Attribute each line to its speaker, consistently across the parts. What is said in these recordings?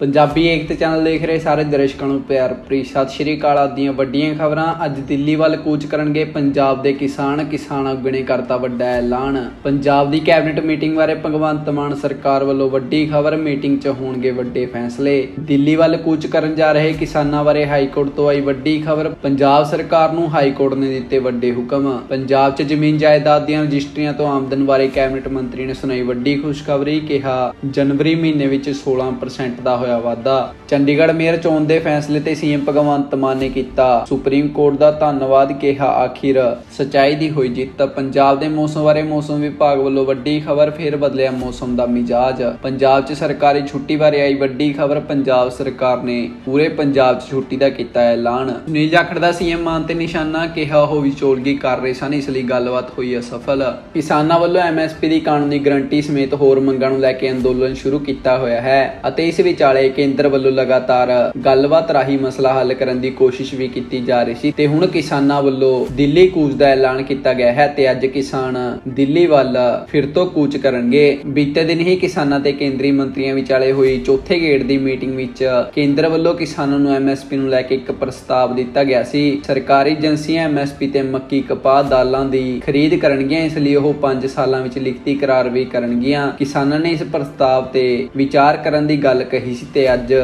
Speaker 1: ਪੰਜਾਬੀ ਏਕਤਾ channel ਦੇਖ ਰਹੇ ਸਾਰੇ ਦਰਸ਼ਕਾਂ ਨੂੰ ਪਿਆਰ ਭਰੀ। ਸਤਿ ਸ਼੍ਰੀ ਅਕਾਲ ਆਪ ਵੱਡੀਆਂ ਖਬਰਾਂ। ਅੱਜ ਦਿੱਲੀ ਵੱਲ ਕੂਚ ਕਰਨਗੇ ਪੰਜਾਬ ਦੇ ਕਿਸਾਨ। ਕਿਸਾਨ ਆਗੂ ਕਰਤਾ ਵੱਡਾ ਐਲਾਨ। ਪੰਜਾਬ ਦੀ ਕੈਬਨਿਟ ਮੀਟਿੰਗ ਬਾਰੇ ਭਗਵੰਤ ਮਾਨ ਸਰਕਾਰ ਵੱਲੋਂ ਵੱਡੀ ਖਬਰ। ਮੀਟਿੰਗ 'ਚ ਹੋਣਗੇ ਵੱਡੇ ਫੈਸਲੇ। ਦਿੱਲੀ ਵੱਲ ਕੂਚ ਕਰਨ ਜਾ ਰਹੇ ਕਿਸਾਨਾਂ ਬਾਰੇ ਹਾਈ ਕੋਰਟ ਤੋਂ ਆਈ ਵੱਡੀ ਖਬਰ। ਪੰਜਾਬ ਸਰਕਾਰ ਨੂੰ ਹਾਈ ਕੋਰਟ ਨੇ ਦਿੱਤੇ ਵੱਡੇ ਹੁਕਮ। ਪੰਜਾਬ 'ਚ ਜ਼ਮੀਨ ਜਾਇਦਾਦ ਦੀਆਂ ਰਜਿਸਟਰੀਆਂ ਤੋਂ ਆਮਦਨ ਬਾਰੇ ਕੈਬਨਿਟ ਮੰਤਰੀ ਨੇ ਸੁਣਾਈ ਵੱਡੀ ਖੁਸ਼ਖਬਰੀ। ਕਿਹਾ, ਜਨਵਰੀ ਮਹੀਨੇ ਵਿੱਚ 16% ਦਾ ਹੋਇਆ ਵਾਧਾ। ਚੰਡੀਗੜ੍ਹ ਮੇਅਰ ਚੋਣ ਦੇ ਫੈਸਲੇ ਤੇ ਸੀਐਮ ਭਗਵੰਤ ਮਾਨ ਨੇ ਕੀਤਾ ਸੁਪਰੀਮ ਕੋਰਟ ਦਾ ਧੰਨਵਾਦ ਕਿਹਾ ਆਖਿਰ। ਸਚਾਈ ਦੀ ਹੋਈ ਜਿੱਤ, ਪੰਜਾਬ ਦੇ ਮੌਸਮ ਬਾਰੇ ਮੌਸਮ ਵਿਭਾਗ ਵੱਲੋਂ ਵੱਡੀ ਖਬਰ ਫੇਰ ਬਦਲਿਆ ਮੌਸਮ ਦਾ ਮਿਜਾਜ। ਪੰਜਾਬ 'ਚ ਸਰਕਾਰੀ ਛੁੱਟੀ ਬਾਰੇ ਆਈ ਵੱਡੀ ਖਬਰ ਪੰਜਾਬ ਸਰਕਾਰ ਨੇ। ਪੂਰੇ ਪੰਜਾਬ 'ਚ ਛੁੱਟੀ ਦਾ ਕੀਤਾ ਐਲਾਨ। ਸੁਨੀਲ ਜਾਖੜ ਦਾ ਸੀਐਮ ਮਾਨ ਤੇ ਨਿਸ਼ਾਨਾ ਕਿਹਾ ਉਹ ਵਿਚੋਲਗੀ ਕਰ ਰਹੇ ਸਨ, ਇਸ ਲਈ ਗੱਲਬਾਤ ਹੋਈ ਅਸਫਲ। ਕਿਸਾਨਾਂ ਵੱਲੋਂ ਐਮਐਸਪੀ ਦੀ ਕਾਨੂੰਨੀ ਗਰੰਟੀ ਸਮੇਤ ਹੋਰ ਮੰਗਾਂ ਨੂੰ ਲੈ ਕੇ ਅੰਦੋਲਨ ਸ਼ੁਰੂ ਕੀਤਾ ਹੋਇਆ ਹੈ ਅਤੇ ਇਸ ਵਿਚਾਲੇ ਕੇਂਦਰ ਵੱਲੋਂ ਲਗਾਤਾਰ ਗੱਲਬਾਤ ਰਾਹੀਂ ਮਸਲਾ ਹੱਲ ਕਰਨ ਦੀ ਕੋਸ਼ਿਸ਼ ਵੀ ਕੀਤੀ ਜਾ ਰਹੀ ਸੀ ਤੇ ਹੁਣ ਕਿਸਾਨਾਂ ਵੱਲੋਂ ਦਿੱਲੀ ਕੂਚ ਦਾ ਐਲਾਨ ਕੀਤਾ ਗਿਆ ਹੈ ਤੇ ਅੱਜ ਕਿਸਾਨ ਦਿੱਲੀ ਵੱਲ ਫਿਰ ਤੋਂ ਕੂਚ ਕਰਨਗੇ। ਬੀਤੇ ਦਿਨ ਹੀ ਕਿਸਾਨਾਂ ਤੇ ਕੇਂਦਰੀ ਮੰਤਰੀਆਂ ਵਿਚਾਲੇ ਹੋਈ ਚੌਥੇ ਗੇੜ ਦੀ ਮੀਟਿੰਗ ਵਿੱਚ ਕੇਂਦਰ ਵੱਲੋਂ ਕਿਸਾਨਾਂ ਨੂੰ ਐਮਐਸਪੀ ਨੂੰ ਲੈ ਕੇ ਇੱਕ ਪ੍ਰਸਤਾਵ ਦਿੱਤਾ ਗਿਆ ਸੀ। ਸਰਕਾਰੀ ਏਜੰਸੀਆਂ ਐਮਐਸਪੀ ਤੇ ਮੱਕੀ ਕਪਾਹ ਦਾਲਾਂ ਦੀ ਖਰੀਦ ਕਰਨਗੀਆਂ, ਇਸ ਲਈ ਉਹ 5 ਸਾਲਾਂ ਵਿੱਚ ਲਿਖਤੀ ਕਰਾਰ ਵੀ ਕਰਨਗੀਆਂ। ਕਿਸਾਨਾਂ ਨੇ ਇਸ ਪ੍ਰਸਤਾਵ ਤੇ ਵਿਚਾਰ ਕਰਨ ਦੀ ਗੱਲ ਕਹੀ ਸੀ ਤੇ ਅੱਜ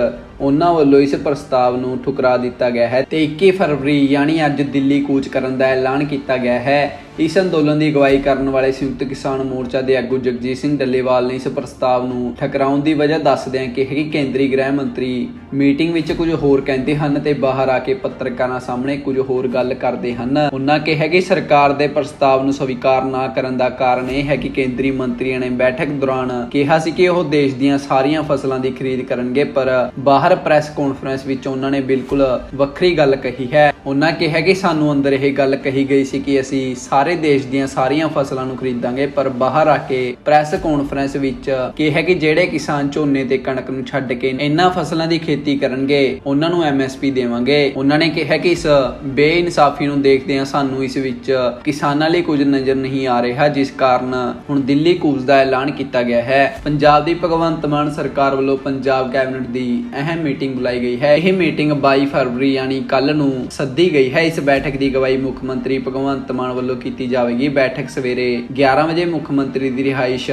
Speaker 1: ਉਹਨਾਂ ਵੱਲੋਂ ਇਸ ਪ੍ਰਸਤਾਵ ਨੂੰ ਠੁਕਰਾ ਦਿੱਤਾ ਗਿਆ ਹੈ ਤੇ 21 ਫਰਵਰੀ ਯਾਨੀ ਅੱਜ ਦਿੱਲੀ ਕੂਚ ਕਰਨ ਦਾ ਐਲਾਨ ਕੀਤਾ ਗਿਆ ਹੈ। ਇਸ ਅੰਦੋਲਨ ਦੀ ਅਗਵਾਈ ਕਰਨ ਵਾਲੇ ਸੰਯੁਕਤ ਕਿਸਾਨ ਮੋਰਚਾ ਦੇ ਆਗੂ ਜਗਜੀਤ ਸਿੰਘ ਡੱਲੇਵਾਲ ਨੇ ਇਸ ਪ੍ਰਸਤਾਵ ਨੂੰ ਠਕਰਾਉਣ ਦੀ ਵਜ੍ਹਾ ਦੱਸਦਿਆਂ ਕਿਹਾ ਕਿ ਕੇਂਦਰੀ ਗ੍ਰਹਿ ਮੰਤਰੀ ਮੀਟਿੰਗ ਵਿੱਚ ਕੁਝ ਹੋਰ ਕਹਿੰਦੇ ਹਨ ਤੇ ਬਾਹਰ ਆ ਕੇ ਪੱਤਰਕਾਰਾਂ ਸਾਹਮਣੇ ਕੁਝ ਹੋਰ ਗੱਲ ਕਰਦੇ ਹਨ। ਉਹਨਾਂ ਕਿਹਾ ਕਿ ਸਰਕਾਰ ਦੇ ਪ੍ਰਸਤਾਵ ਨੂੰ ਸਵੀਕਾਰ ਨਾ ਕਰਨ ਦਾ ਕਾਰਨ ਇਹ ਹੈ ਕਿ ਕੇਂਦਰੀ ਮੰਤਰੀਆਂ ਨੇ ਬੈਠਕ ਦੌਰਾਨ ਕਿਹਾ ਸੀ ਕਿ ਉਹ ਦੇਸ਼ ਦੀਆਂ ਸਾਰੀਆਂ ਫਸਲਾਂ ਦੀ ਖਰੀਦ ਕਰਨਗੇ, ਪਰ ਬਾਹਰ ਪ੍ਰੈਸ ਕਾਨਫਰੰਸ ਵਿੱਚ ਉਹਨਾਂ ਨੇ ਬਿਲਕੁਲ ਵੱਖਰੀ ਗੱਲ ਕਹੀ ਹੈ। ਉਹਨਾਂ ਕਿਹਾ ਕਿ ਸਾਨੂੰ ਅੰਦਰ ਇਹ ਗੱਲ ਕਹੀ ਗਈ ਸੀ ਕਿ ਅਸੀਂ ਸਾਰੇ ਦੇਸ਼ ਦੀਆਂ ਸਾਰੀਆਂ ਫਸਲਾਂ ਨੂੰ ਖਰੀਦਾਂਗੇ, ਪਰ ਬਾਹਰ ਆ ਕੇ ਪ੍ਰੈਸ ਕਾਨਫਰੰਸ ਵਿੱਚ ਕਿਹਾ ਕਿ ਜਿਹੜੇ ਕਿਸਾਨ ਝੋਨੇ ਤੇ ਕਣਕ ਨੂੰ ਛੱਡ ਕੇ ਇਹਨਾਂ ਫਸਲਾਂ ਦੀ ਖੇਤੀ ਕਰਨਗੇ, ਉਹਨਾਂ ਨੂੰ ਐਮਐਸਪੀ ਦੇਵਾਂਗੇ। ਉਹਨਾਂ ਨੇ ਕਿਹਾ ਕਿ ਇਸ ਬੇਇਨਸਾਫੀ ਨੂੰ ਦੇਖਦੇ ਹਾਂ ਸਾਨੂੰ ਇਸ ਵਿੱਚ ਕਿਸਾਨਾਂ ਲਈ ਕੁਝ ਨਜ਼ਰ ਨਹੀਂ ਆ ਰਿਹਾ, ਜਿਸ ਕਾਰਨ ਹੁਣ ਦਿੱਲੀ ਕੂਚ ਦਾ ਐਲਾਨ ਕੀਤਾ ਗਿਆ ਹੈ। ਪੰਜਾਬ ਦੀ ਭਗਵੰਤ ਮਾਨ ਸਰਕਾਰ ਵੱਲੋਂ ਪੰਜਾਬ ਕੈਬਨਿਟ ਦੀ ਅਹਿਮ ਮੀਟਿੰਗ ਬੁਲਾਈ ਗਈ ਹੈ। ਇਹ ਮੀਟਿੰਗ 22 ਫਰਵਰੀ ਯਾਨੀ ਕੱਲ ਨੂੰ ਸੱਦੀ ਗਈ ਹੈ। ਇਸ ਬੈਠਕ ਦੀ ਅਗਵਾਈ ਮੁੱਖ ਮੰਤਰੀ ਭਗਵੰਤ ਮਾਨ ਵੱਲੋਂ ਕੀਤੀ ਜਾਵੇਗੀ। ਬੈਠਕ ਸਵੇਰੇ 11 ਵਜੇ ਮੁੱਖ ਮੰਤਰੀ ਦੀ ਰਿਹਾਇਸ਼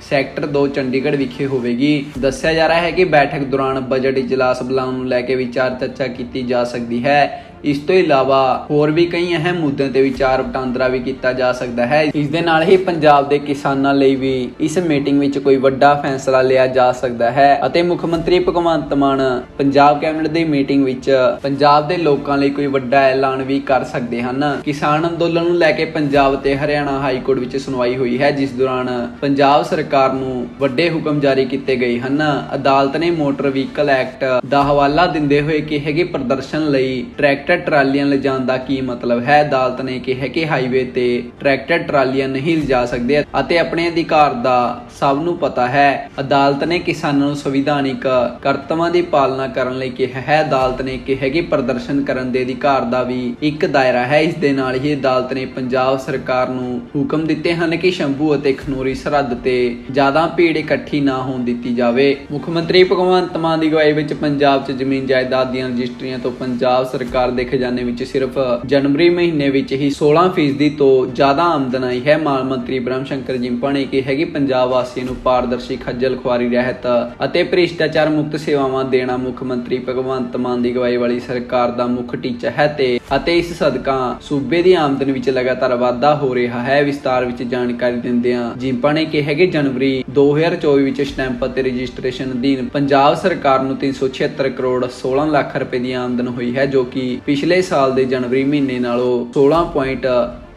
Speaker 1: ਸੈਕਟਰ 2 ਚੰਡੀਗੜ੍ਹ ਵਿਖੇ ਹੋਵੇਗੀ। ਦੱਸਿਆ ਜਾ ਰਿਹਾ ਹੈ ਕਿ ਬੈਠਕ ਦੌਰਾਨ ਬਜਟ ਇਜਲਾਸ ਬੁਲਾਉਣ ਨੂੰ ਲੈ ਕੇ ਵਿਚਾਰ ਚਰਚਾ ਕੀਤੀ ਜਾ ਸਕਦੀ ਹੈ। ਇਸ ਤੋਂ ਇਲਾਵਾ ਹੋਰ ਵੀ ਕਈ ਅਹਿਮ ਮੁੱਦਿਆਂ ਤੇ ਵਿਚਾਰ ਵਟਾਂਦਰਾ ਵੀ ਕੀਤਾ ਜਾ ਸਕਦਾ ਹੈ। ਇਸ ਦੇ ਨਾਲ ਹੀ ਪੰਜਾਬ ਦੇ ਕਿਸਾਨਾਂ ਲਈ ਵੀ ਇਸ ਮੀਟਿੰਗ ਵਿੱਚ ਕੋਈ ਵੱਡਾ ਫੈਸਲਾ ਲਿਆ ਜਾ ਸਕਦਾ ਹੈ ਅਤੇ ਮੁੱਖ ਮੰਤਰੀ ਭਗਵੰਤ ਮਾਨ ਪੰਜਾਬ ਕੈਬਨਿਟ ਦੀ ਮੀਟਿੰਗ ਵਿੱਚ ਪੰਜਾਬ ਦੇ ਲੋਕਾਂ ਲਈ ਕੋਈ ਵੱਡਾ ਐਲਾਨ ਵੀ ਕਰ ਸਕਦੇ ਹਨ। ਕਿਸਾਨ ਅੰਦੋਲਨ ਨੂੰ ਲੈ ਕੇ ਪੰਜਾਬ ਤੇ ਹਰਿਆਣਾ ਹਾਈ ਕੋਰਟ ਵਿੱਚ ਸੁਣਵਾਈ ਹੋਈ ਹੈ, ਜਿਸ ਦੌਰਾਨ ਪੰਜਾਬ ਸਰਕਾਰ ਨੂੰ ਵੱਡੇ ਹੁਕਮ ਜਾਰੀ ਕੀਤੇ ਗਏ ਹਨ। ਅਦਾਲਤ ਨੇ ਮੋਟਰ ਵਹੀਕਲ ਐਕਟ ਦਾ ਹਵਾਲਾ ਦਿੰਦੇ ਹੋਏ ਕਿਹਾ ਕਿ ਪ੍ਰਦਰਸ਼ਨ ਲਈ ਟਰੈਕ ਟਰੈਕਟਰ ਟਰਾਲੀਆਂ ਲਿਜਾਣ ਦਾ ਕੀ ਮਤਲਬ ਹੈ? ਅਦਾਲਤ ਨੇ ਕਿਹਾ ਕਿ ਹਾਈਵੇ ਤੇ ਟਰੈਕਟਰ ਟਰਾਲੀਆਂ ਨਹੀਂ ਲਿਜਾ ਸਕਦੇ ਅਤੇ ਆਪਣੇ ਅਧਿਕਾਰ ਦਾ ਸਭ ਨੂੰ ਪਤਾ ਹੈ। ਅਦਾਲਤ ਨੇ ਕਿਸਾਨਾਂ ਨੂੰ ਸੰਵਿਧਾਨਿਕ ਕਰਤੱਵਾਂ ਦੀ ਪਾਲਣਾ ਕਰਨ ਲਈ ਕਿਹਾ ਹੈ। ਅਦਾਲਤ ਨੇ ਕਿਹਾ ਕਿ ਪ੍ਰਦਰਸ਼ਨ ਕਰਨ ਦੇ ਅਧਿਕਾਰ ਦਾ ਵੀ ਇੱਕ ਦਾਇਰਾ ਹੈ। ਇਸ ਦੇ ਨਾਲ ਹੀ ਅਦਾਲਤ ਨੇ ਪੰਜਾਬ ਸਰਕਾਰ ਨੂੰ ਹੁਕਮ ਦਿੱਤੇ ਹਨ ਕਿ ਸ਼ੰਭੂ ਅਤੇ ਖਨੂਰੀ ਸਰਹੱਦ ਤੇ ਜ਼ਿਆਦਾ ਭੀੜ ਇਕੱਠੀ ਨਾ ਹੋਣ ਦਿੱਤੀ ਜਾਵੇ। ਮੁੱਖ ਮੰਤਰੀ ਭਗਵੰਤ ਮਾਨ ਦੀ ਅਗਵਾਈ ਵਿੱਚ ਪੰਜਾਬ 'ਚ ਜ਼ਮੀਨ ਜਾਇਦਾਦ ਦੀਆਂ ਰਜਿਸਟਰੀਆਂ ਤੋਂ ਪੰਜਾਬ ਸਰਕਾਰ ਦੇ ਖਜ਼ਾਨੇ ਵਿੱਚ ਸਿਰਫ ਜਨਵਰੀ ਮਹੀਨੇ ਵਿੱਚ ਹੀ 16% ਤੋਂ ਜ਼ਿਆਦਾ ਆਮਦਨ ਆਈ ਹੈ। ਮਾਲ ਮੰਤਰੀ ਬ੍ਰਹਮ ਸ਼ੰਕਰ ਜਿੰਪਾ ਨੇ ਕਿਹਾ ਕਿ ਪੰਜਾਬ ਵਾਸੀਆਂ ਨੂੰ ਪਾਰਦਰਸ਼ੀ ਖੱਜਲ ਖੁਆਰੀ ਰਹਿਤ ਅਤੇ ਭ੍ਰਿਸ਼ਟਾਚਾਰ ਮੁਕਤ ਸੇਵਾਵਾਂ ਦੇਣਾ ਮੁੱਖ ਮੰਤਰੀ ਭਗਵੰਤ ਮਾਨ ਦੀ ਅਗਵਾਈ ਵਾਲੀ ਸਰਕਾਰ ਦਾ ਮੁੱਖ ਟੀਚਾ ਹੈ ਤੇ ਅਤੇ ਇਸ ਸਦਕਾ ਸੂਬੇ ਦੀ ਆਮਦਨ ਵਿੱਚ ਲਗਾਤਾਰ ਵਾਧਾ ਹੋ ਰਿਹਾ ਹੈ। ਵਿਸਤਾਰ ਵਿੱਚ ਜਾਣਕਾਰੀ ਦਿੰਦਿਆਂ ਜਿੰਪਾ ਨੇ ਕਿਹਾ ਕਿ ਜਨਵਰੀ 2024 ਵਿੱਚ ਸਟੈਂਪ ਅਤੇ ਰਜਿਸਟ੍ਰੇਸ਼ਨ ਅਧੀਨ ਪੰਜਾਬ ਸਰਕਾਰ ਨੂੰ 376 ਕਰੋੜ 16 ਲੱਖ ਰੁਪਏ ਦੀ ਆਮਦਨ ਹੋਈ ਹੈ, ਜੋ ਕਿ ਪਿਛਲੇ ਸਾਲ ਦੇ ਜਨਵਰੀ ਮਹੀਨੇ ਨਾਲੋਂ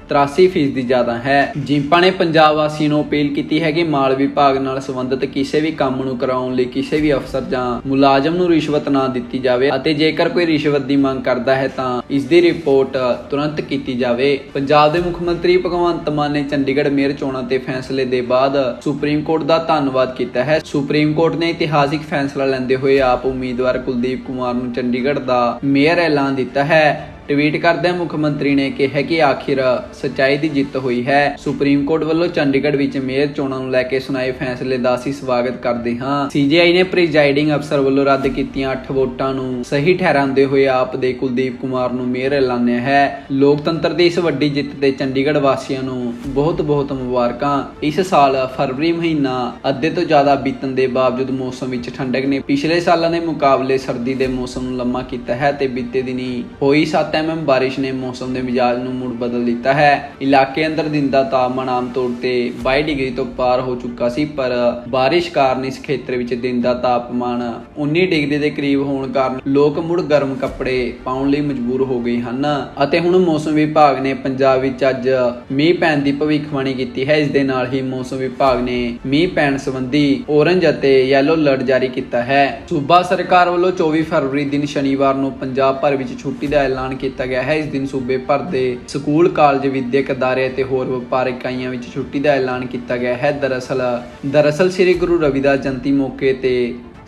Speaker 1: 16.83% ਦੀ ਜ਼ਿਆਦਾ ਹੈ। ਜਿੰਪਾ ਨੇ ਪੰਜਾਬ ਵਾਸੀਆਂ ਨੂੰ ਅਪੀਲ ਕੀਤੀ ਹੈ ਕਿ ਮਾਲ ਵਿਭਾਗ ਨਾਲ ਸੰਬੰਧਿਤ ਕਿਸੇ ਵੀ ਕੰਮ ਨੂੰ ਕਰਾਉਣ ਲਈ ਕਿਸੇ ਵੀ ਅਫਸਰ ਜਾਂ ਮੁਲਾਜ਼ਮ ਨੂੰ ਰਿਸ਼ਵਤ ਨਾ ਦਿੱਤੀ ਜਾਵੇ ਅਤੇ ਜੇਕਰ ਕੋਈ ਰਿਸ਼ਵਤ ਦੀ ਮੰਗ ਕਰਦਾ ਹੈ ਤਾਂ ਇਸ ਦੀ ਰਿਪੋਰਟ ਤੁਰੰਤ ਕੀਤੀ ਜਾਵੇ। ਪੰਜਾਬ ਦੇ ਮੁੱਖ ਮੰਤਰੀ ਭਗਵੰਤ ਮਾਨ ਨੇ ਚੰਡੀਗੜ੍ਹ ਮੇਅਰ ਚੋਣਾਂ ਤੇ ਫੈਸਲੇ ਦੇ ਬਾਅਦ ਸੁਪਰੀਮ ਕੋਰਟ ਦਾ ਧੰਨਵਾਦ ਕੀਤਾ ਹੈ। ਸੁਪਰੀਮ ਕੋਰਟ ਨੇ ਇਤਿਹਾਸਿਕ ਫੈਸਲਾ ਲੈਂਦੇ ਹੋਏ ਆਪ ਉਮੀਦਵਾਰ ਕੁਲਦੀਪ ਕੁਮਾਰ ਨੂੰ ਚੰਡੀਗੜ੍ਹ ਦਾ ਮੇਅਰ ਐਲਾਨ ਦਿੱਤਾ ਹੈ। ਟਵੀਟ ਕਰਦਿਆਂ ਮੁੱਖ ਮੰਤਰੀ ਨੇ ਕਿਹਾ ਕਿ ਆਖਿਰ ਸਚਾਈ ਦੀ ਜਿੱਤ ਹੋਈ ਹੈ। ਸੁਪਰੀਮ ਕੋਰਟ ਵੱਲੋਂ ਚੰਡੀਗੜ੍ਹ ਵਿੱਚ ਮੇਅਰ ਚੋਣਾਂ ਨੂੰ ਲੈ ਕੇ ਸੁਣਾਏ ਫੈਸਲੇ ਦਾ ਅਸੀਂ ਸਵਾਗਤ ਕਰਦੇ ਹਾਂ। ਸੀਜੀਆਈ ਨੇ ਪ੍ਰੀਜ਼ਾਈਡਿੰਗ ਅਫਸਰ ਵੱਲੋਂ ਰੱਦ ਕੀਤੀਆਂ 8 ਵੋਟਾਂ ਨੂੰ ਸਹੀ ਠਹਿਰਾਉਂਦੇ ਹੋਏ ਆਪ ਦੇ ਕੁਲਦੀਪ ਕੁਮਾਰ ਨੂੰ ਮੇਅਰ ਐਲਾਨਿਆ ਹੈ। ਲੋਕਤੰਤਰ ਦੀ ਇਸ ਵੱਡੀ ਜਿੱਤ ਤੇ ਚੰਡੀਗੜ੍ਹ ਵਾਸੀਆਂ ਨੂੰ ਬਹੁਤ-ਬਹੁਤ ਮੁਬਾਰਕਾਂ। ਇਸ ਸਾਲ ਫਰਵਰੀ ਮਹੀਨਾ ਅੱਧੇ ਤੋਂ ਜ਼ਿਆਦਾ ਬੀਤਣ ਦੇ ਬਾਵਜੂਦ ਮੌਸਮ ਵਿੱਚ ਠੰਡਕ ਨੇ ਪਿਛਲੇ ਸਾਲਾਂ ਦੇ ਮੁਕਾਬਲੇ ਸਰਦੀ ਦੇ ਮੌਸਮ ਨੂੰ ਲੰਮਾ ਕੀਤਾ ਹੈ ਤੇ ਬੀਤੇ ਦਿਨੀ ਹੋਈ 7 ਐਮਐਮ ਬਾਰਿਸ਼ ਨੇ ਮੌਸਮ ਦੇ ਮਿਜਾਜ ਨੂੰ ਮੁੜ ਬਦਲ ਦਿੱਤਾ ਹੈ। ਇਲਾਕੇ ਅੰਦਰ ਦਿਨ ਦਾ ਤਾਪਮਾਨ ਆਮ ਤੌਰ ਤੇ 22 ਡਿਗਰੀ ਤੋਂ ਪਾਰ ਹੋ ਚੁੱਕਾ ਸੀ, ਪਰ ਬਾਰਿਸ਼ ਕਾਰਨ ਇਸ ਖੇਤਰ ਵਿੱਚ ਦਿਨ ਦਾ ਤਾਪਮਾਨ 19 ਡਿਗਰੀ ਦੇ ਕਰੀਬ ਹੋਣ ਕਾਰਨ ਲੋਕ ਮੁੜ ਗਰਮ ਕੱਪੜੇ ਪਾਉਣ ਲਈ ਮਜਬੂਰ ਹੋ ਗਏ ਹਨ ਅਤੇ ਹੁਣ ਮੌਸਮ ਵਿਭਾਗ ਨੇ ਪੰਜਾਬ ਵਿੱਚ ਅੱਜ ਮੀਂਹ ਪੈਣ ਦੀ ਭਵਿੱਖਬਾਣੀ ਕੀਤੀ ਹੈ। ਇਸ ਦੇ ਨਾਲ ਹੀ ਮੌਸਮ ਵਿਭਾਗ ਨੇ ਮੀਂਹ ਪੈਣ ਸੰਬੰਧੀ ਔਰੰਜ ਅਤੇ ਯੈਲੋ ਅਲਰਟ ਜਾਰੀ ਕੀਤਾ ਹੈ। ਸੂਬਾ ਸਰਕਾਰ ਵੱਲੋਂ 24 ਫਰਵਰੀ ਦਿਨ ਸ਼ਨੀਵਾਰ ਨੂੰ ਪੰਜਾਬ ਭਰ ਵਿੱਚ ਛੁੱਟੀ ਦਾ ਐਲਾਨ ਕੀਤਾ ਕੀਤਾ ਗਿਆ ਹੈ। ਇਸ ਦਿਨ ਸੂਬੇ ਭਰ ਦੇ ਸਕੂਲ, ਕਾਲਜ, ਵਿਦਿਅਕ ਅਦਾਰੇ ਅਤੇ ਹੋਰ ਵਪਾਰਕ ਇਕਾਈਆਂ ਵਿੱਚ ਛੁੱਟੀ ਦਾ ਐਲਾਨ ਕੀਤਾ ਗਿਆ ਹੈ। ਦਰਅਸਲ ਦਰਅਸਲ ਸ੍ਰੀ ਗੁਰੂ ਰਵਿਦਾਸ ਜਯੰਤੀ ਮੌਕੇ ਤੇ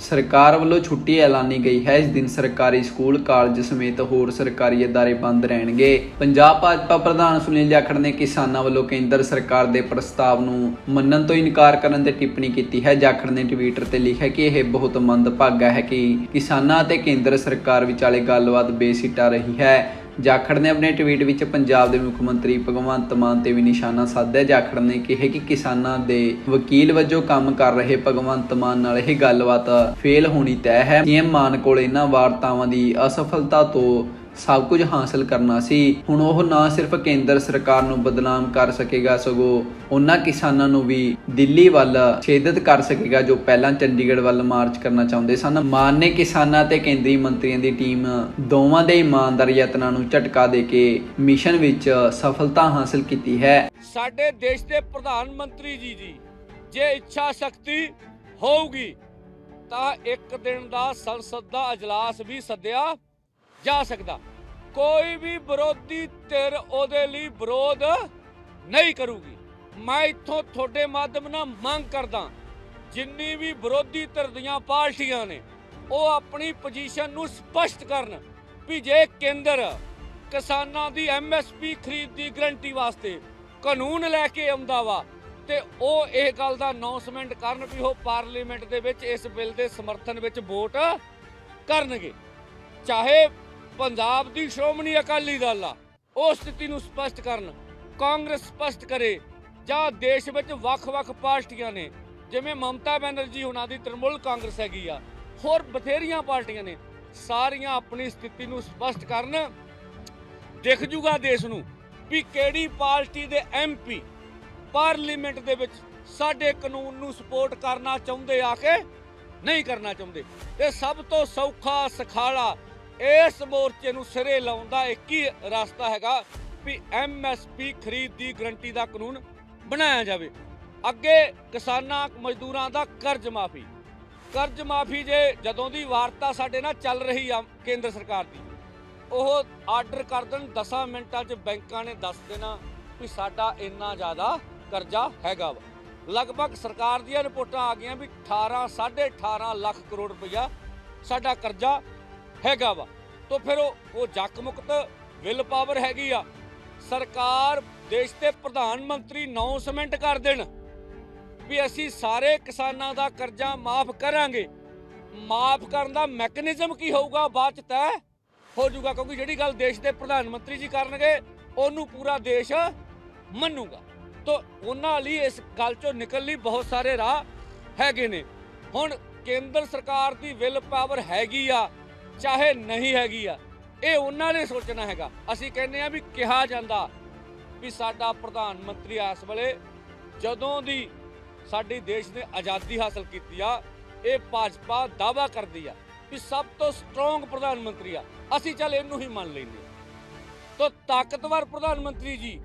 Speaker 1: ਸਰਕਾਰ ਵੱਲੋਂ ਛੁੱਟੀ ਐਲਾਨੀ ਗਈ ਹੈ। ਇਸ ਦਿਨ ਸਰਕਾਰੀ ਸਕੂਲ, ਕਾਲਜ ਸਮੇਤ ਹੋਰ ਸਰਕਾਰੀ ਅਦਾਰੇ ਬੰਦ ਰਹਿਣਗੇ। ਪੰਜਾਬ ਭਾਜਪਾ ਪ੍ਰਧਾਨ ਸੁਨੀਲ ਜਾਖੜ ਨੇ ਕਿਸਾਨਾਂ ਵੱਲੋਂ ਕੇਂਦਰ ਸਰਕਾਰ ਦੇ ਪ੍ਰਸਤਾਵ ਨੂੰ ਮੰਨਣ ਤੋਂ ਇਨਕਾਰ ਕਰਨ ਤੇ ਟਿੱਪਣੀ ਕੀਤੀ ਹੈ। ਜਾਖੜ ਨੇ ਟਵਿੱਟਰ ਤੇ ਲਿਖਿਆ ਕਿ ਇਹ ਬਹੁਤ ਮੰਦਭਾਗਾ ਹੈ ਕਿ ਕਿਸਾਨਾਂ ਅਤੇ ਕੇਂਦਰ ਸਰਕਾਰ ਵਿਚਾਲੇ ਗੱਲਬਾਤ ਬੇਸਿੱਟਾ ਰਹੀ ਹੈ। ਜਾਖੜ ਨੇ ਆਪਣੇ ਟਵੀਟ ਵਿੱਚ ਪੰਜਾਬ ਦੇ ਮੁੱਖ ਮੰਤਰੀ ਭਗਵੰਤ ਮਾਨ ਤੇ ਵੀ ਨਿਸ਼ਾਨਾ ਸਾਧਿਆ। ਜਾਖੜ ਨੇ ਕਿਹਾ ਕਿ ਕਿਸਾਨਾਂ ਦੇ ਵਕੀਲ ਵਜੋਂ ਕੰਮ ਕਰ ਰਹੇ ਭਗਵੰਤ ਮਾਨ ਨਾਲ ਇਹ ਗੱਲਬਾਤ ਫੇਲ ਹੋਣੀ ਤੈਅ ਹੈ। ਸੀਐਮ ਮਾਨ ਕੋਲ ਇਹਨਾਂ ਵਾਰਤਾਵਾਂ ਦੀ ਅਸਫਲਤਾ ਤੋਂ ਸਭ ਕੁਝ ਹਾਸਲ ਕਰਨਾ ਸੀ। ਹੁਣ ਉਹ ਨਾ ਸਿਰਫ ਕੇਂਦਰ ਸਰਕਾਰ ਨੂੰ ਬਦਨਾਮ ਕਰ ਸਕੇਗਾ ਸਗੋਂ ਉਹਨਾਂ ਕਿਸਾਨਾਂ ਨੂੰ ਵੀ ਦਿੱਲੀ ਵੱਲ ਛੇਦਤ ਕਰ ਸਕੇਗਾ ਜੋ ਪਹਿਲਾਂ ਚੰਡੀਗੜ੍ਹ ਵੱਲ ਮਾਰਚ ਕਰਨਾ ਚਾਹੁੰਦੇ ਸਨ। ਮਾਨ ਨੇ ਕਿਸਾਨਾਂ ਤੇ ਕੇਂਦਰੀ ਮੰਤਰੀਆਂ ਦੀ ਟੀਮ ਦੋਵਾਂ ਦੇ ਇਮਾਨਦਾਰ ਯਤਨਾਂ ਨੂੰ ਝਟਕਾ ਦੇ ਕੇ ਮਿਸ਼ਨ ਵਿੱਚ ਸਫਲਤਾ ਹਾਸਲ ਕੀਤੀ ਹੈ।
Speaker 2: ਸਾਡੇ ਦੇਸ਼ ਦੇ ਪ੍ਰਧਾਨ ਮੰਤਰੀ ਜੀ ਜੀ ਜੇ ਇੱਛਾ ਸ਼ਕਤੀ ਹੋਊਗੀ ਤਾਂ ਇੱਕ ਦਿਨ ਦਾ ਸੰਸਦ ਦਾ ਅਜਲਾਸ ਵੀ ਸੱਦਿਆ ਜਾ ਸਕਦਾ। ਕੋਈ ਵੀ ਵਿਰੋਧੀ ਧਿਰ ਉਹਦੇ ਲਈ ਵਿਰੋਧ ਨਹੀਂ ਕਰੂਗੀ। ਮੈਂ ਇੱਥੋਂ ਤੁਹਾਡੇ ਮਾਧਿਅਮ ਨਾਲ ਮੰਗ ਕਰਦਾ ਜਿੰਨੀ ਵੀ ਵਿਰੋਧੀ ਧਿਰ ਦੀਆਂ ਪਾਰਟੀਆਂ ਨੇ, ਉਹ ਆਪਣੀ ਪੋਜੀਸ਼ਨ ਨੂੰ ਸਪਸ਼ਟ ਕਰਨ ਵੀ ਜੇ ਕੇਂਦਰ ਕਿਸਾਨਾਂ ਦੀ ਐਮਐਸਪੀ ਖਰੀਦ ਦੀ ਗਰੰਟੀ ਵਾਸਤੇ ਕਾਨੂੰਨ ਲੈ ਕੇ ਆਉਂਦਾ ਵਾ, ਤੇ ਉਹ ਇਹ ਗੱਲ ਦਾ ਅਨਾਉਂਸਮੈਂਟ ਕਰਨ ਵੀ ਉਹ ਪਾਰਲੀਮੈਂਟ ਦੇ ਵਿੱਚ ਇਸ ਬਿੱਲ ਦੇ ਸਮਰਥਨ ਵਿੱਚ ਵੋਟ ਕਰਨਗੇ। ਚਾਹੇ ਪੰਜਾਬ ਦੀ ਸ਼੍ਰੋਮਣੀ ਅਕਾਲੀ ਦਲ ਆ, ਉਹ ਸਥਿਤੀ ਨੂੰ ਸਪਸ਼ਟ ਕਰਨ, ਕਾਂਗਰਸ ਸਪਸ਼ਟ ਕਰੇ, ਜਾਂ ਦੇਸ਼ ਵਿੱਚ ਵੱਖ-ਵੱਖ ਪਾਰਟੀਆਂ ਨੇ, ਜਿਵੇਂ ਮਮਤਾ ਬੈਨਰਜੀ ਉਹਨਾਂ ਦੀ ਤ੍ਰਿਣਮੂਲ ਕਾਂਗਰਸ ਹੈਗੀ ਆ, ਹੋਰ ਬਥੇਰੀਆਂ ਪਾਰਟੀਆਂ ਨੇ, ਸਾਰੀਆਂ ਆਪਣੀ ਸਥਿਤੀ ਨੂੰ ਸਪਸ਼ਟ ਕਰਨ, ਦਿਖ ਜੂਗਾ ਦੇਸ਼ ਨੂੰ ਵੀ ਕਿਹੜੀ ਪਾਰਟੀ ਦੇ ਐਮਪੀ ਪਾਰਲੀਮੈਂਟ ਦੇ ਵਿੱਚ ਸਾਡੇ ਕਾਨੂੰਨ ਨੂੰ ਸਪੋਰਟ ਕਰਨਾ ਚਾਹੁੰਦੇ ਆ ਕੇ ਨਹੀਂ ਕਰਨਾ ਚਾਹੁੰਦੇ। ਇਹ ਸਭ ਤੋਂ ਸੌਖਾ, ਸਖਾਲਾ ਇਸ ਮੋਰਚੇ ਨੂੰ ਸਿਰੇ ਲਾਉਣ ਦਾ ਇੱਕ ਹੀ ਰਸਤਾ ਹੈਗਾ ਵੀ ਐਮਐਸਪੀ ਖਰੀਦ ਦੀ ਗਰੰਟੀ ਦਾ ਕਾਨੂੰਨ ਬਣਾਇਆ ਜਾਵੇ। ਅੱਗੇ ਕਿਸਾਨਾਂ, ਮਜ਼ਦੂਰਾਂ ਦਾ ਕਰਜ਼ ਮਾਫੀ। ਕਰਜ਼ ਮਾਫੀ ਜੇ ਜਦੋਂ ਦੀ ਵਾਰਤਾ ਸਾਡੇ ਨਾਲ ਚੱਲ ਰਹੀ ਆ ਕੇਂਦਰ ਸਰਕਾਰ ਦੀ, ਉਹ ਆਰਡਰ ਕਰ ਦੇਣ 10 ਮਿੰਟਾਂ 'ਚ ਬੈਂਕਾਂ ਨੇ ਦੱਸ ਦੇਣਾ ਵੀ ਸਾਡਾ ਇੰਨਾ ਜ਼ਿਆਦਾ ਕਰਜ਼ਾ ਹੈਗਾ ਵਾ। ਲਗਭਗ ਸਰਕਾਰ ਦੀਆਂ ਰਿਪੋਰਟਾਂ ਆ ਗਈਆਂ ਵੀ 18 18.5 ਲੱਖ ਕਰੋੜ ਰੁਪਇਆ ਸਾਡਾ ਕਰਜ਼ਾ ਹੈਗਾ ਵਾ। ਤੋਂ ਫਿਰ ਉਹ ਉਹ ਜੱਕ ਮੁਕਤ ਵਿਲ ਪਾਵਰ ਹੈਗੀ ਆ। ਸਰਕਾਰ ਦੇਸ਼ ਦੇ ਪ੍ਰਧਾਨ ਮੰਤਰੀ ਅਨਾਉਂਸਮੈਂਟ ਕਰ ਦੇਣ ਵੀ ਅਸੀਂ ਸਾਰੇ ਕਿਸਾਨਾਂ ਦਾ ਕਰਜ਼ਾ ਮਾਫ ਕਰਾਂਗੇ। ਮਾਫ ਕਰਨ ਦਾ ਮੈਕੈਨਿਜ਼ਮ ਕੀ ਹੋਊਗਾ ਬਾਅਦ ਚ ਤੈਅ ਹੋ ਜਾਊਗਾ ਕਿਉਂਕਿ ਜਿਹੜੀ ਗੱਲ ਦੇਸ਼ ਦੇ ਪ੍ਰਧਾਨ ਮੰਤਰੀ ਜੀ ਕਰਨਗੇ, ਉਹਨੂੰ ਪੂਰਾ ਦੇਸ਼ ਮੰਨੂਗਾ। ਤੋਂ ਉਹਨਾਂ ਲਈ ਇਸ ਗੱਲ ਚੋਂ ਨਿਕਲਣ ਲਈ ਬਹੁਤ ਸਾਰੇ ਰਾਹ ਹੈਗੇ ਨੇ। ਹੁਣ ਕੇਂਦਰ ਸਰਕਾਰ ਦੀ ਵਿਲ ਪਾਵਰ ਹੈਗੀ ਆ। ਚਾਹੇ ਨਹੀਂ ਹੈਗੀ ਆ, ਇਹ ਉਹਨਾਂ ਨੇ ਸੋਚਣਾ ਹੈਗਾ। ਅਸੀਂ ਕਹਿੰਦੇ ਆ ਵੀ ਕਿਹਾ ਜਾਂਦਾ ਵੀ ਸਾਡਾ ਪ੍ਰਧਾਨ ਮੰਤਰੀ ਇਸ ਵੇਲੇ ਜਦੋਂ ਦੀ ਸਾਡੀ ਦੇਸ਼ ਨੇ ਆਜ਼ਾਦੀ ਹਾਸਲ ਕੀਤੀ ਆ, ਇਹ ਭਾਜਪਾ ਦਾਵਾ ਕਰਦੀ ਆ ਵੀ ਸਭ ਤੋਂ ਸਟਰੋਂਗ ਪ੍ਰਧਾਨ ਮੰਤਰੀ ਆ। ਅਸੀਂ ਚੱਲ ਇਹਨੂੰ ਹੀ ਮੰਨ ਲੈਂਦੇ ਤੋ ਤਾਕਤਵਰ ਪ੍ਰਧਾਨ ਮੰਤਰੀ ਜੀ,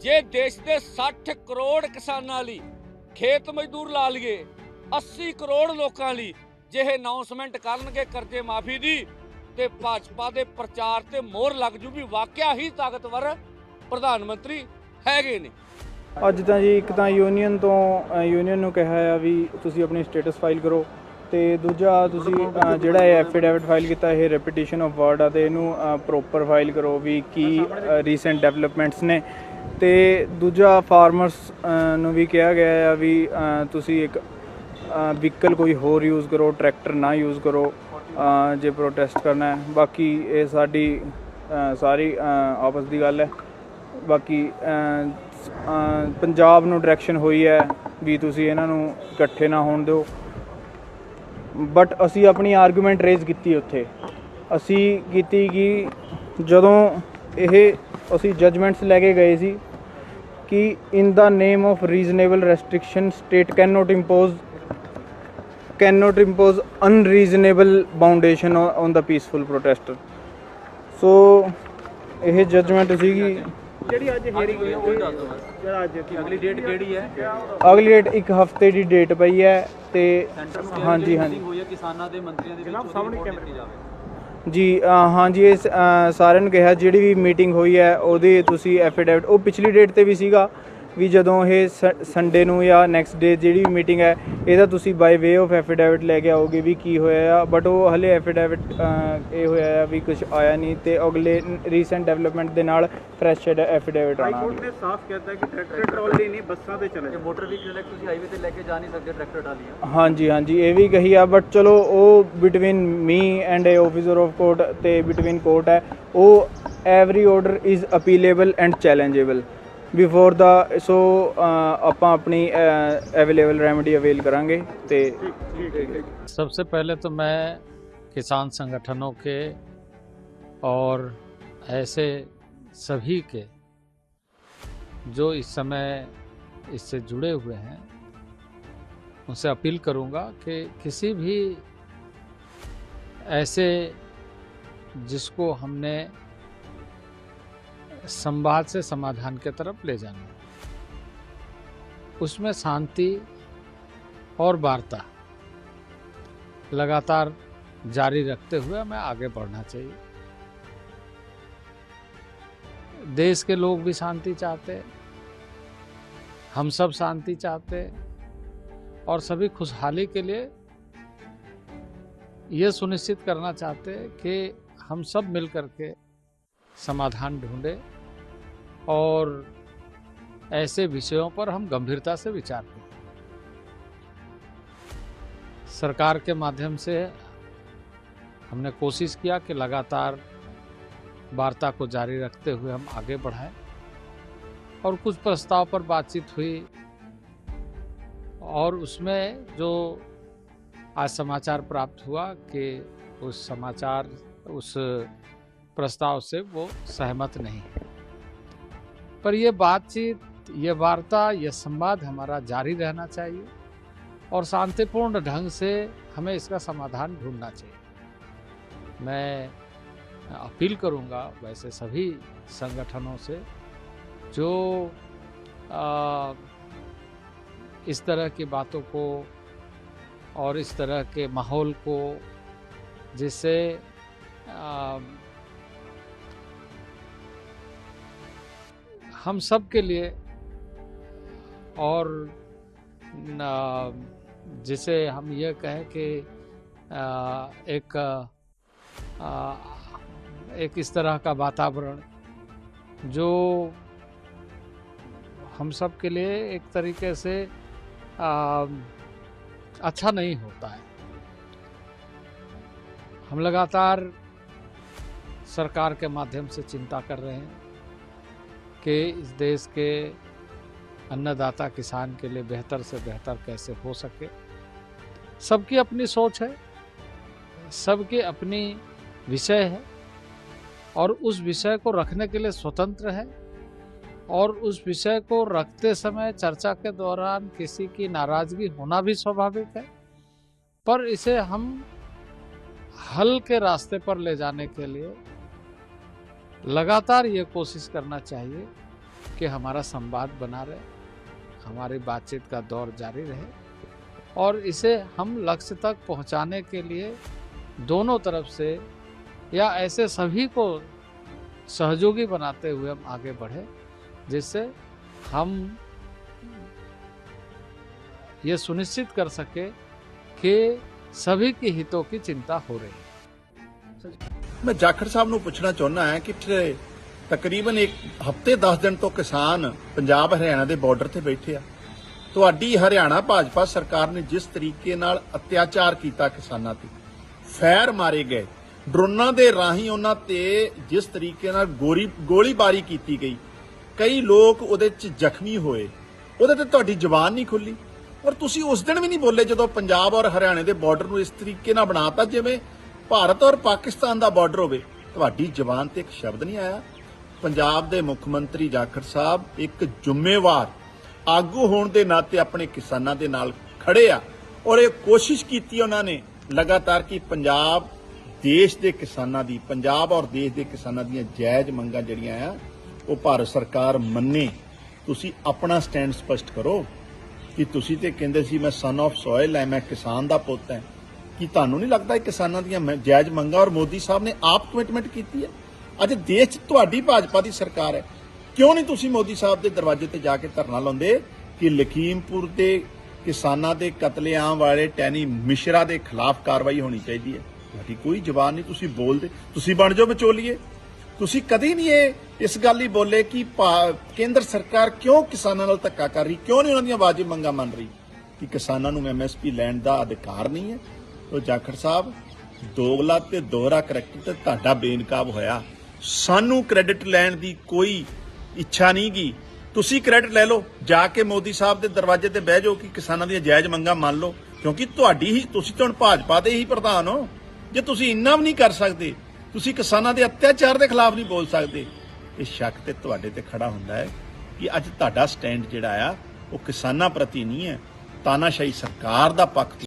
Speaker 2: ਜੇ ਦੇਸ਼ ਦੇ 60 ਕਰੋੜ ਕਿਸਾਨਾਂ ਲਈ ਖੇਤ ਮਜ਼ਦੂਰ ਲਾ ਲਈਏ 80 ਕਰੋੜ ਲੋਕਾਂ ਲਈ ਜੇ ਇਹ ਅਨਾਉਂਸਮੈਂਟ ਕਰਨਗੇ ਕਰਜ਼ੇ ਮਾਫੀ ਦੀ ਤੇ ਭਾਜਪਾ ਦੇ ਪ੍ਰਚਾਰ ਤੇ ਮੋਹਰ ਲੱਗ ਜੂ ਵੀ ਵਾਕਿਆ ਹੀ ਤਾਕਤਵਰ ਪ੍ਰਧਾਨ ਮੰਤਰੀ ਹੈਗੇ ਨੇ।
Speaker 3: ਅੱਜ ਤਾਂ ਜੀ ਇੱਕ ਤਾਂ ਯੂਨੀਅਨ ਤੋਂ ਅ, ਯੂਨੀਅਨ ਨੂੰ ਕਿਹਾ ਆ ਵੀ ਤੁਸੀਂ ਆਪਣੀ ਸਟੇਟਸ ਫਾਈਲ ਕਰੋ ਤੇ ਦੂਜਾ ਤੁਸੀਂ ਅ, ਜਿਹੜਾ ਇਹ ਐਫੀਡੈਵਿਟ ਫਾਈਲ ਕੀਤਾ ਇਹ ਰੈਪੀਟੀਸ਼ਨ ਆਫ ਵਰਡ ਆ ਤੇ ਇਹਨੂੰ ਪ੍ਰੋਪਰ ਫਾਈਲ ਕਰੋ ਵੀ ਕੀ ਰੀਸੈਂਟ ਡਿਵੈਲਪਮੈਂਟਸ ਨੇ। ਤੇ ਦੂਜਾ ਫਾਰਮਰਸ ਨੂੰ ਵੀ ਕਿਹਾ ਗਿਆ ਆ ਵੀ ਅ, ਤੁਸੀਂ ਇੱਕ ਵਹੀਕਲ ਕੋਈ ਹੋਰ ਯੂਜ਼ ਕਰੋ ਟਰੈਕਟਰ ਨਾ ਯੂਜ਼ ਕਰੋ ਜੇ ਪ੍ਰੋਟੈਸਟ ਕਰਨਾ ਹੈ। ਬਾਕੀ ਇਹ ਸਾਡੀ ਸਾਰੀ ਆਪਸ ਦੀ ਗੱਲ ਹੈ। ਬਾਕੀ ਪੰਜਾਬ ਨੂੰ ਡਾਇਰੈਕਸ਼ਨ ਹੋਈ ਹੈ ਵੀ ਤੁਸੀਂ ਇਹਨਾਂ ਨੂੰ ਇਕੱਠੇ ਨਾ ਹੋਣ ਦਿਓ। ਬਟ ਅਸੀਂ ਆਪਣੀ ਆਰਗੂਮੈਂਟ ਰੇਜ਼ ਕੀਤੀ ਉੱਥੇ। ਅਸੀਂ ਕੀਤੀ ਕਿ ਜਦੋਂ ਇਹ, ਅਸੀਂ ਜਜਮੈਂਟਸ ਲੈ ਕੇ ਗਏ ਸੀ ਕਿ in the name of reasonable restriction state can not impose can not impose unreasonable boundation on the peaceful protester so ਇਹ ਜਜਮੈਂਟ ਸੀਗੀ।
Speaker 4: ਜਿਹੜੀ ਅੱਜ ਦਿਓ। ਜਿਹੜਾ ਅੱਜ ਅਗਲੀ ਡੇਟ ਕਿਹੜੀ ਹੈ?
Speaker 3: ਅਗਲੀ ਡੇਟ ਇੱਕ ਹਫ਼ਤੇ ਦੀ ਡੇਟ ਪਈ ਹੈ ਤੇ ਹਾਂਜੀ ਹਾਂਜੀ।
Speaker 4: ਕਿਸਾਨਾਂ ਦੇ ਮੰਤਰੀਆਂ ਦੇ ਵਿੱਚ ਸਾਹਮਣੇ ਕੈਮਰੇ। ਜਾਵੇ।
Speaker 3: ਜੀ ਹਾਂਜੀ ਇਹ ਸਾਰਿਆਂ ਨੂੰ ਕਿਹਾ ਜਿਹੜੀ ਵੀ ਮੀਟਿੰਗ ਹੋਈ ਹੈ ਉਹਦੇ ਤੁਸੀਂ ਐਫੀਡੈਵਿਟ ਉਹ ਪਿਛਲੀ ਡੇਟ ਤੇ ਵੀ ਸੀਗਾ। ਵੀ ਜਦੋਂ ਇਹ ਸੰਡੇ ਨੂੰ ਜਾਂ ਨੈਕਸਟ ਡੇ ਜਿਹੜੀ ਵੀ ਮੀਟਿੰਗ ਹੈ ਇਹਦਾ ਤੁਸੀਂ ਬਾਈ ਵੇ ਆਫ ਐਫੀਡੈਵਿਟ ਲੈ ਕੇ ਆਓਗੇ ਵੀ ਕੀ ਹੋਇਆ ਆ ਬਟ ਉਹ ਹਲੇ ਐਫੀਡੈਵਿਟ ਇਹ ਹੋਇਆ ਆ ਵੀ ਕੁਝ ਆਇਆ ਨਹੀਂ ਤੇ ਅਗਲੇ ਰੀਸੈਂਟ ਡਿਵੈਲਪਮੈਂਟ ਦੇ ਨਾਲ ਫਰੈਸ਼ ਐਫੀਡੈਵਿਟ ਆਣਾ
Speaker 4: ਨੇ ਸਾਫ਼ ਕਹਿਤਾ ਕਿ ਟਰੈਕਟਰ ਟਰਾਲੀ ਨਹੀਂ ਬੱਸਾਂ ਤੇ ਚਲੇ। ਮੋਟਰ ਵਹੀਕਲ ਹੈ ਤੁਸੀਂ ਹਾਈਵੇ ਤੇ ਲੈ ਕੇ ਜਾ ਨਹੀਂ ਸਕਦੇ ਟਰੈਕਟਰ ਟਰਾਲੀਆਂ
Speaker 3: ਹਾਂਜੀ ਹਾਂਜੀ ਇਹ ਵੀ ਕਹੀ ਆ ਬਟ ਚਲੋ ਉਹ between me and a officer of court ਤੇ ਬਿਟਵੀਨ ਕੋਰਟ ਹੈ ਉਹ every order is appealable and challengeable before the ਸੋ ਆਪਾਂ ਆਪਣੀ ਅਵੇਲੇਬਲ ਰੈਮੇਡੀ ਅਵੇਲ ਕਰਾਂਗੇ ਤੇ
Speaker 5: सबसे पहले तो मैं किसान संगठनों के और ऐसे सभी के जो इस समय इससे जुड़े हुए हैं उनसे अपील करूंगा कि किसी भी ऐसे जिसको हमने संवाद से समाधान के तरफ़ ले जाना। उसमें शांति और वार्ता लगातार जारी रखते हुए हमें आगे बढ़ना चाहिए। देश के लोग भी शांति चाहते हम सब शांति चाहते और सभी खुशहाली के लिए ये सुनिश्चित करना चाहते कि हम सब मिलकर के समाधान ढूंढें। और ऐसे विषयों पर हम गंभीरता से विचार करें। सरकार के माध्यम से हमने कोशिश किया कि लगातार वार्ता को जारी रखते हुए हम आगे बढ़ाएँ और कुछ प्रस्ताव पर बातचीत हुई और उसमें जो आज समाचार प्राप्त हुआ कि उस समाचार, उस प्रस्ताव से वो सहमत नहीं है। पर यह बातचीत ये वार्ता ये संवाद हमारा जारी रहना चाहिए और शांतिपूर्ण ढंग से हमें इसका समाधान ढूंढना चाहिए। मैं अपील करूँगा वैसे सभी संगठनों से जो आ, इस तरह की बातों को और इस तरह के माहौल को जिससे हम सब के लिए और जिसे हम ये कहें कि एक एक इस तरह का वातावरण जो हम सब के लिए एक तरीके से अच्छा नहीं होता है। हम लगातार सरकार के माध्यम से चिंता कर रहे हैं। कि इस देश के अन्नदाता किसान के लिए बेहतर से बेहतर कैसे हो सके। सबकी अपनी सोच है, सबकी अपनी विषय है और उस विषय को रखने के लिए स्वतंत्र है और उस विषय को रखते समय चर्चा के दौरान किसी की नाराज़गी होना भी स्वाभाविक है। पर इसे हम हल के रास्ते पर ले जाने के लिए लगातार ये कोशिश करना चाहिए कि हमारा संवाद बना रहे, हमारी बातचीत का दौर जारी रहे और इसे हम लक्ष्य तक पहुँचाने के लिए दोनों तरफ़ से या ऐसे सभी को सहयोगी बनाते हुए हम आगे बढ़े, जिससे हम ये सुनिश्चित कर सके कि सभी के हितों की चिंता हो रही है।
Speaker 6: ਮੈਂ ਜਾਖੜ ਸਾਹਿਬ ਨੂੰ ਪੁੱਛਣਾ ਚਾਹੁੰਦਾ ਹਾਂ ਕਿ ਤਕਰੀਬਨ ਇੱਕ ਹਫ਼ਤੇ 10 ਦਿਨ ਤੋਂ ਕਿਸਾਨ ਪੰਜਾਬ ਹਰਿਆਣਾ ਦੇ ਬਾਰਡਰ ਤੇ ਬੈਠੇ ਆ। ਤੁਹਾਡੀ ਹਰਿਆਣਾ ਭਾਜਪਾ ਸਰਕਾਰ ਨੇ ਜਿਸ ਤਰੀਕੇ ਨਾਲ ਅਤਿਆਚਾਰ ਕੀਤਾ ਕਿਸਾਨਾਂ ਤੇ, ਫੈਰ ਮਾਰੇ ਗਏ। ਡਰੋਨਾਂ ਦੇ ਰਾਹੀਂ ਉਹਨਾਂ ਤੇ ਜਿਸ ਤਰੀਕੇ ਨਾਲ ਗੋਰੀ ਗੋਲੀਬਾਰੀ ਕੀਤੀ ਗਈ, ਕਈ ਲੋਕ ਉਹਦੇ 'ਚ ਜ਼ਖਮੀ ਹੋਏ। ਉਹਦੇ ਤੇ ਤੁਹਾਡੀ ਜ਼ੁਬਾਨ ਨਹੀਂ ਖੁੱਲੀ। ਔਰ ਤੁਸੀਂ ਉਸ ਦਿਨ ਵੀ ਨਹੀਂ ਬੋਲੇ ਜਦੋਂ ਪੰਜਾਬ ਔਰ ਹਰਿਆਣੇ ਦੇ ਬਾਰਡਰ ਨੂੰ ਇਸ ਤਰੀਕੇ ਨਾਲ ਬਣਾਤਾ, ਜਿਵੇਂ ਭਾਰਤ ਔਰ ਪਾਕਿਸਤਾਨ ਦਾ ਬਾਰਡਰ ਹੋਵੇ। ਤੁਹਾਡੀ ਜ਼ੁਬਾਨ ਤੇ ਇੱਕ ਸ਼ਬਦ ਨਹੀਂ ਆਇਆ। ਪੰਜਾਬ ਦੇ ਮੁੱਖ ਮੰਤਰੀ ਜਾਖੜ ਸਾਹਿਬ ਇੱਕ ਜ਼ਿੰਮੇਵਾਰ, ਆਗੂ ਹੋਣ ਦੇ ਨਾਤੇ ਆਪਣੇ ਕਿਸਾਨਾਂ ਦੇ ਨਾਲ ਖੜੇ ਆ ਔਰ ਇਹ ਕੋਸ਼ਿਸ਼ ਕੀਤੀ ਉਹਨਾਂ ਨੇ ਲਗਾਤਾਰ ਕਿ ਪੰਜਾਬ ਦੇਸ਼ ਦੇ ਕਿਸਾਨਾਂ ਦੀ, ਪੰਜਾਬ ਔਰ ਦੇਸ਼ ਦੇ ਕਿਸਾਨਾਂ ਦੀਆਂ ਜਾਇਜ਼ ਮੰਗਾਂ ਜਿਹੜੀਆਂ ਆ, ਉਹ ਭਾਰਤ ਸਰਕਾਰ ਮੰਨੇ। ਤੁਸੀਂ ਆਪਣਾ ਸਟੈਂਡ ਸਪਸ਼ਟ ਕਰੋ ਕਿ ਤੁਸੀਂ ਤੇ ਕਹਿੰਦੇ ਸੀ, ਮੈਂ ਸਨ ਆਫ ਸੋਇਲ ਐ ਮੈਂ ਕਿਸਾਨ ਦਾ ਪੁੱਤ ਐ ਕਿ ਤੁਹਾਨੂੰ ਨਹੀਂ ਲੱਗਦਾ ਇਹ ਕਿਸਾਨਾਂ ਦੀਆਂ ਜਾਇਜ਼ ਮੰਗਾਂ ਔਰ ਮੋਦੀ ਸਾਹਿਬ ਨੇ ਆਪ ਕਮਿਟਮੈਂਟ ਕੀਤੀ ਹੈ? ਅੱਜ ਦੇਸ਼ 'ਚ ਤੁਹਾਡੀ ਭਾਜਪਾ ਦੀ ਸਰਕਾਰ ਹੈ। ਕਿਉਂ ਨਹੀਂ ਤੁਸੀਂ ਮੋਦੀ ਸਾਹਿਬ ਦੇ ਦਰਵਾਜ਼ੇ ਤੇ ਜਾ ਕੇ ਧਰਨਾ ਲਾਉਂਦੇ ਕਿ ਲਖੀਮਪੁਰ ਦੇ ਕਿਸਾਨਾਂ ਦੇ ਕਤਲੇਆਮ ਵਾਲੇ ਟੈਨੀ ਮਿਸ਼ਰਾ ਦੇ ਖਿਲਾਫ ਕਾਰਵਾਈ ਹੋਣੀ ਚਾਹੀਦੀ ਹੈ? ਤੁਹਾਡੀ ਕੋਈ ਜ਼ਬਾਨ ਨਹੀਂ, ਤੁਸੀਂ ਬੋਲਦੇ, ਤੁਸੀਂ ਬਣ ਜਾਓ ਵਿਚੋਲੀਏ। ਤੁਸੀਂ ਕਦੇ ਨਹੀਂ ਇਹ, ਇਸ ਗੱਲ ਹੀ ਬੋਲੇ ਕਿ ਭਾ- ਕੇਂਦਰ ਸਰਕਾਰ ਕਿਉਂ ਕਿਸਾਨਾਂ ਨਾਲ ਧੱਕਾ ਕਰ ਰਹੀ, ਕਿਉਂ ਨਹੀਂ ਉਹਨਾਂ ਦੀਆਂ ਵਾਜਿਬ ਮੰਗਾਂ ਮੰਨ ਰਹੀ? ਕਿ ਕਿਸਾਨਾਂ ਨੂੰ ਐਮਐਸਪੀ ਲੈਣ ਦਾ ਅਧਿਕਾਰ ਨਹੀਂ ਹੈ ਉਹ ਜਾਖੜ ਸਾਹਿਬ, ਦੋਗਲਾ ਤੇ ਦੋਹਰਾ ਕਰੈਕਟਰ ਤੇ ਤੁਹਾਡਾ ਬੇਨਕਾਬ ਹੋਇਆ। ਸਾਨੂੰ ਕ੍ਰੈਡਿਟ ਲੈਣ ਦੀ ਕੋਈ ਇੱਛਾ ਨਹੀਂ ਗੀ। ਤੁਸੀਂ ਕ੍ਰੈਡਿਟ ਲੈ ਲਓ, ਜਾ ਕੇ ਮੋਦੀ ਸਾਹਿਬ ਦੇ ਦਰਵਾਜ਼ੇ ਤੇ ਬਹਿ ਜਾਓ ਕਿ ਕਿਸਾਨਾਂ ਦੀਆਂ ਜਾਇਜ਼ ਮੰਗਾਂ ਮੰਨ ਲਓ। ਕਿਉਂਕਿ ਤੁਹਾਡੀ ਹੀ, ਤੁਸੀਂ ਤਾਂ ਹੁਣ ਭਾਜਪਾ ਦੇ ਹੀ ਪ੍ਰਧਾਨ ਹੋ। ਜੇ ਤੁਸੀਂ ਇੰਨਾ ਵੀ ਨਹੀਂ ਕਰ ਸਕਦੇ, ਤੁਸੀਂ ਕਿਸਾਨਾਂ ਦੇ ਅਤਿਆਚਾਰ ਦੇ ਖਿਲਾਫ ਨਹੀਂ ਬੋਲ ਸਕਦੇ। ਇਹ ਸ਼ੱਕ ਤੇ ਤੁਹਾਡੇ ਤੇ ਖੜਾ ਹੁੰਦਾ ਹੈ ਕਿ ਅੱਜ ਤੁਹਾਡਾ ਸਟੈਂਡ ਜਿਹੜਾ ਆ, ਉਹ ਕਿਸਾਨਾਂ ਪ੍ਰਤੀ ਨਹੀਂ ਹੈ। ਤਾਨਾਸ਼ਾਹੀ ਸਰਕਾਰ ਦਾ ਪੱਖ